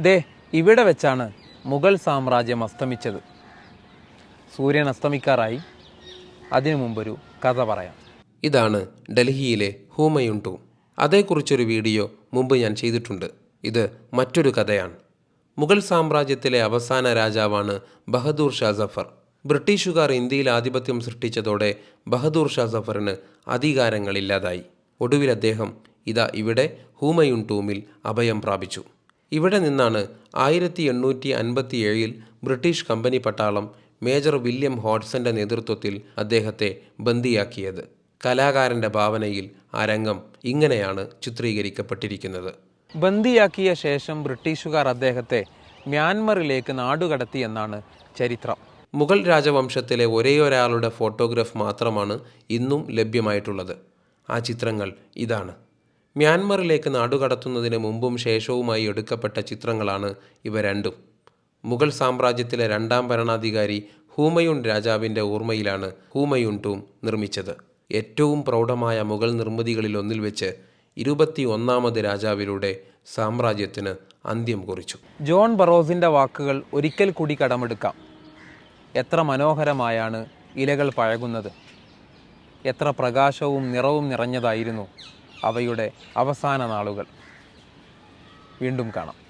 ദേ ഇവിടെ വെച്ചാണ് മുഗൾ സാമ്രാജ്യം അസ്തമിച്ചത്. സൂര്യൻ അസ്തമിക്കാറായി. അതിനു മുമ്പൊരു കഥ പറയാം. ഇതാണ് ഡൽഹിയിലെ ഹൂമയുൺ ടൂം അതേക്കുറിച്ചൊരു വീഡിയോ മുമ്പ് ഞാൻ ചെയ്തിട്ടുണ്ട്. ഇത് മറ്റൊരു കഥയാണ്. മുഗൾ സാമ്രാജ്യത്തിലെ അവസാന രാജാവാണ് ബഹദൂർ ഷാ സഫർ. ബ്രിട്ടീഷുകാർ ഇന്ത്യയിൽ ആധിപത്യം സൃഷ്ടിച്ചതോടെ ബഹദൂർ ഷാ സഫറിന് അധികാരങ്ങളില്ലാതായി. ഒടുവിൽ അദ്ദേഹം ഇതാ ഇവിടെ ഹൂമയുൺ ടൂമിൽ അഭയം പ്രാപിച്ചു. ഇവിടെ നിന്നാണ് ആയിരത്തി എണ്ണൂറ്റി അൻപത്തി ഏഴിൽ ബ്രിട്ടീഷ് കമ്പനി പട്ടാളം മേജർ വില്യം ഹോഡ്സന്റെ നേതൃത്വത്തിൽ അദ്ദേഹത്തെ ബന്ദിയാക്കിയത്. കലാകാരന്റെ ഭാവനയിൽ ആ രംഗം ഇങ്ങനെയാണ് ചിത്രീകരിക്കപ്പെട്ടിരിക്കുന്നത്. ബന്ദിയാക്കിയ ശേഷം ബ്രിട്ടീഷുകാർ അദ്ദേഹത്തെ മ്യാൻമറിലേക്ക് നാടുകടത്തി എന്നാണ് ചരിത്രം. മുഗൾ രാജവംശത്തിലെ ഒരേയൊരാളുടെ ഫോട്ടോഗ്രാഫ് മാത്രമാണ് ഇന്നും ലഭ്യമായിട്ടുള്ളത്. ആ ചിത്രങ്ങൾ ഇതാണ്. മ്യാൻമറിലേക്ക് നാടുകടത്തുന്നതിന് മുമ്പും ശേഷവുമായി എടുക്കപ്പെട്ട ചിത്രങ്ങളാണ് ഇവ രണ്ടും. മുഗൾ സാമ്രാജ്യത്തിലെ രണ്ടാം ഭരണാധികാരി ഹൂമയുൺ രാജാവിന്റെ ഓർമ്മയിലാണ് ഹൂമയുൺ ടൂം നിർമ്മിച്ചത്. ഏറ്റവും പ്രൗഢമായ മുഗൾ നിർമ്മിതികളിൽ ഒന്നിൽ വെച്ച് ഇരുപത്തി ഒന്നാമത് രാജാവിലൂടെ സാമ്രാജ്യത്തിന് അന്ത്യം കുറിച്ചു. ജോൺ ബറോസിന്റെ വാക്കുകൾ ഒരിക്കൽ കൂടി കടമെടുക്കാം. എത്ര മനോഹരമായാണ് ഇലകൾ പഴകുന്നത്. എത്ര പ്രകാശവും നിറവും നിറഞ്ഞതായിരുന്നു. അവയുടെ അവസാന നാളുകൾ വീണ്ടും കാണാം.